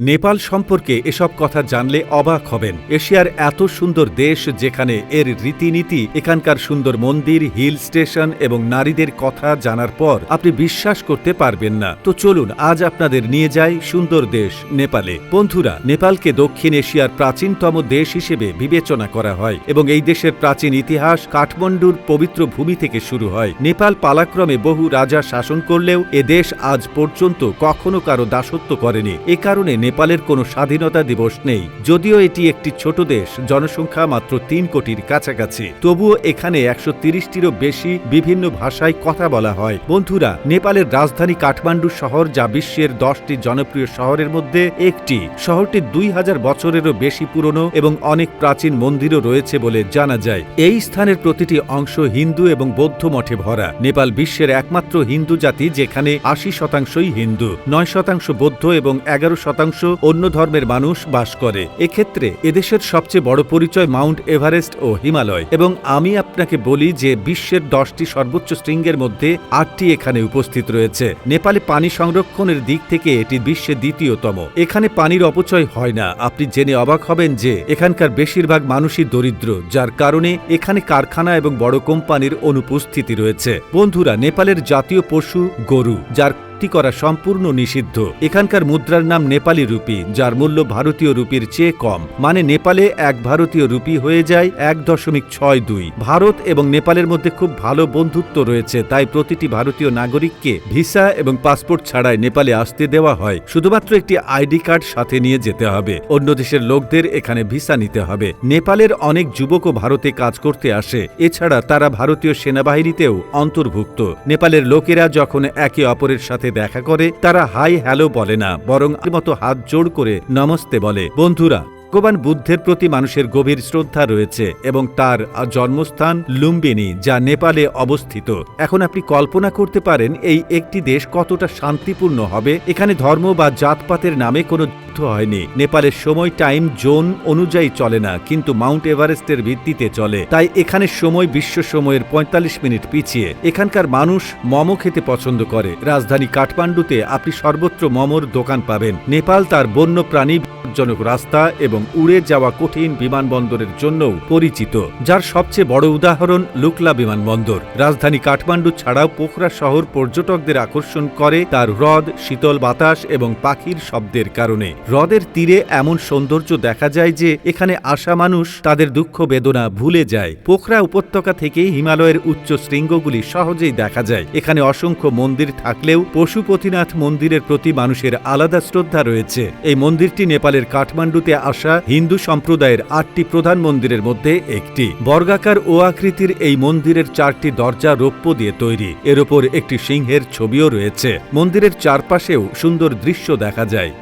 নেপাল সম্পর্কে এসব কথা জানলে অবাক হবেন। এশিয়ার এত সুন্দর দেশ যেখানে এর রীতিনীতি, এখানকার সুন্দর মন্দির, হিল স্টেশন এবং নারীদের কথা জানার পর আপনি বিশ্বাস করতে পারবেন না। তো চলুন, আজ আপনাদের নিয়ে যাই সুন্দর দেশ নেপালে। বন্ধুরা, নেপালকে দক্ষিণ এশিয়ার প্রাচীনতম দেশ হিসেবে বিবেচনা করা হয় এবং এই দেশের প্রাচীন ইতিহাস কাঠমান্ডুর পবিত্র ভূমি থেকে শুরু হয়। নেপাল পালাক্রমে বহু রাজা শাসন করলেও এ দেশ আজ পর্যন্ত কখনো কারও দাসত্ব করেনি। এ কারণে নেপালের কোনো স্বাধীনতা দিবস নেই। যদিও এটি একটি ছোট দেশ, জনসংখ্যা মাত্র তিন কোটির কাছাকাছি। তবুও এখানে একশো তিরিশটিরও বেশি বিভিন্ন ভাষায় কথা বলা হয়। বন্ধুরা, নেপালের রাজধানী কাঠমান্ডু শহর যা বিশ্বের দশটি জনপ্রিয় শহরের মধ্যে একটি। শহরটি দুই হাজার বছরেরও বেশি পুরনো এবং অনেক প্রাচীন মন্দিরও রয়েছে বলে জানা যায়। এই স্থানের প্রতিটি অংশ হিন্দু এবং বৌদ্ধ মঠে ভরা। নেপাল বিশ্বের একমাত্র হিন্দু জাতি, যেখানে আশি শতাংশই হিন্দু, নয় শতাংশ বৌদ্ধ এবং এগারো শতাংশ অন্য ধর্মের মানুষ বাস করে। এক্ষেত্রে এদেশের সবচেয়ে বড় পরিচয় মাউন্ট এভারেস্ট ও হিমালয়। এবং আমি আপনাকে বলি যে বিশ্বের দশটি সর্বোচ্চ শৃঙ্গের মধ্যে আটটি এখানে উপস্থিত রয়েছে। নেপালে পানি সংরক্ষণের দিক থেকে এটি বিশ্বের দ্বিতীয়তম। এখানে পানির অপচয় হয় না। আপনি জেনে অবাক হবেন যে এখানকার বেশিরভাগ মানুষই দরিদ্র, যার কারণে এখানে কারখানা এবং বড় কোম্পানির অনুপস্থিতি রয়েছে। বন্ধুরা, নেপালের জাতীয় পশু গরু, যার চুক্তি করা সম্পূর্ণ নিষিদ্ধ। এখানকার মুদ্রার নাম নেপালি রুপি, যার মূল্য ভারতীয় রুপির চেয়ে কম। মানে নেপালে এক ভারতীয় রুপি হয়ে যায় এক দশমিক ছয় দুই। ভারত এবং নেপালের মধ্যে খুব ভালো বন্ধুত্ব রয়েছে, তাই প্রতিটি ভারতীয় নাগরিককে ভিসা এবং পাসপোর্ট ছাড়াই নেপালে আসতে দেওয়া হয়। শুধুমাত্র একটি আইডি কার্ড সাথে নিয়ে যেতে হবে। অন্য দেশের লোকদের এখানে ভিসা নিতে হবে। নেপালের অনেক যুবকও ভারতে কাজ করতে আসে। এছাড়া তারা ভারতীয় সেনাবাহিনীতেও অন্তর্ভুক্ত। নেপালের লোকেরা যখন একে অপরের সাথে সাথে দেখা করে তারা হাই হ্যালো বলে না, বরং মতো হাত জোড় করে নমস্তে বলে। বন্ধুরা ভগবান বুদ্ধের প্রতি মানুষের গভীর শ্রদ্ধা রয়েছে এবং তার জন্মস্থান লুম্বিনী, যা নেপালে অবস্থিত। এখন আপনি কল্পনা করতে পারেন, এই একটি দেশ কতটা শান্তিপূর্ণ হবে। এখানে ধর্ম বা জাতপাতের নামে কোনো যুদ্ধ হয়নি। নেপালের সময় টাইম জোন অনুযায়ী চলে না, কিন্তু মাউন্ট এভারেস্টের ভিত্তিতে চলে। তাই এখানে সময় বিশ্ব সময়ের ৪৫ মিনিট পিছিয়ে। এখানকার মানুষ মম খেতে পছন্দ করে। রাজধানী কাঠমান্ডুতে আপনি সর্বত্র মমর দোকান পাবেন। নেপাল তার বন্য প্রাণী জনক রাস্তা এবং উড়ে যাওয়া কঠিন বিমানবন্দরের জন্যও পরিচিত, যার সবচেয়ে বড় উদাহরণ লুকলা বিমানবন্দর। রাজধানী কাঠমান্ডু ছাড়াও পোখরা শহর পর্যটকদের আকর্ষণ করে তার হ্রদ, শীতল বাতাস এবং পাখির শব্দের কারণে। হ্রদের তীরে এমন সৌন্দর্য দেখা যায় যে এখানে আসা মানুষ তাদের দুঃখ বেদনা ভুলে যায়। পোখরা উপত্যকা থেকে হিমালয়ের উচ্চ শৃঙ্গগুলি সহজেই দেখা যায়। এখানে অসংখ্য মন্দির থাকলেও পশুপতিনাথ মন্দিরের প্রতি মানুষের আলাদা শ্রদ্ধা রয়েছে। এই মন্দিরটি নেপালের কাঠমান্ডুতে আসা হিন্দু সম্প্রদায়ের আটটি প্রধান মন্দিরের মধ্যে একটি। বর্গাকার ও আকৃতির এই মন্দিরের চারটি দরজা রৌপ্য দিয়ে তৈরি। এর ওপর একটি সিংহের ছবিও রয়েছে। মন্দিরের চারপাশেও সুন্দর দৃশ্য দেখা যায়।